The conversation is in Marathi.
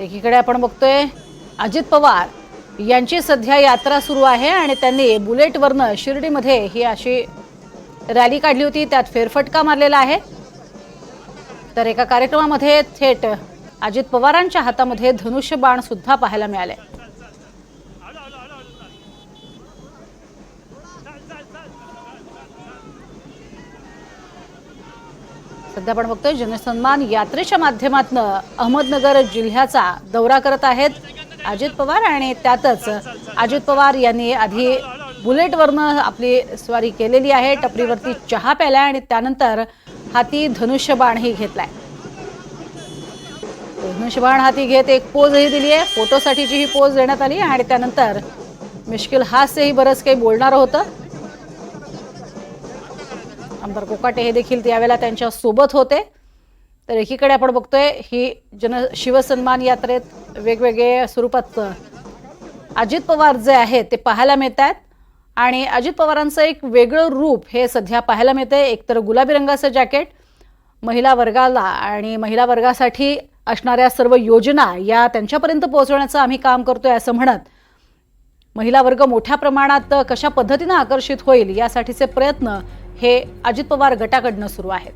एकीकडे आपण बघतोय अजित पवार यांची सध्या यात्रा सुरू आहे आणि त्यांनी बुलेटवरनं शिर्डीमध्ये ही अशी रॅली काढली होती. त्यात फेरफटका मारलेला आहे. तर एका कार्यक्रमामध्ये थेट अजित पवारांच्या हातामध्ये धनुष्यबाण सुद्धा पाहायला मिळाले सध्या आपण बघतोय जनसन्मान यात्रेच्या माध्यमातून अहमदनगर जिल्ह्याचा दौरा करत आहेत. अजित पवार आणि त्यातच अजित पवार यांनी आधी बुलेटवरनं आपली स्वारी केलेली आहे. टपरीवरती चहा प्यायलाय आणि त्यानंतर हाती धनुष्यबाणही घेतलाय. धनुष्यबाण हाती घेत एक पोजही दिली आहे. फोटोसाठीची ही पोज देण्यात आली आणि त्यानंतर मिश्किल हास्यही बरंच काही बोलणारं होतं. आमदार कोकाटे हे देखील त्यावेळेला त्यांच्यासोबत होते. तर एकीकडे आपण बघतोय ही जन शिवसन्मान यात्रेत वेगवेगळे स्वरूपात अजित पवार जे आहेत ते पाहायला मिळत आहेत आणि अजित पवारांचं एक वेगळं रूप हे सध्या पाहायला मिळते एकतर गुलाबी रंगाचं जॅकेट महिला वर्गाला आणि महिला वर्गासाठी असणाऱ्या सर्व योजना या त्यांच्यापर्यंत पोहोचवण्याचं आम्ही काम करतोय असं म्हणत महिला वर्ग मोठ्या प्रमाणात कशा पद्धतीनं आकर्षित होईल यासाठीचे प्रयत्न हे अजित पवार गटाकडनं सुरू आहेत.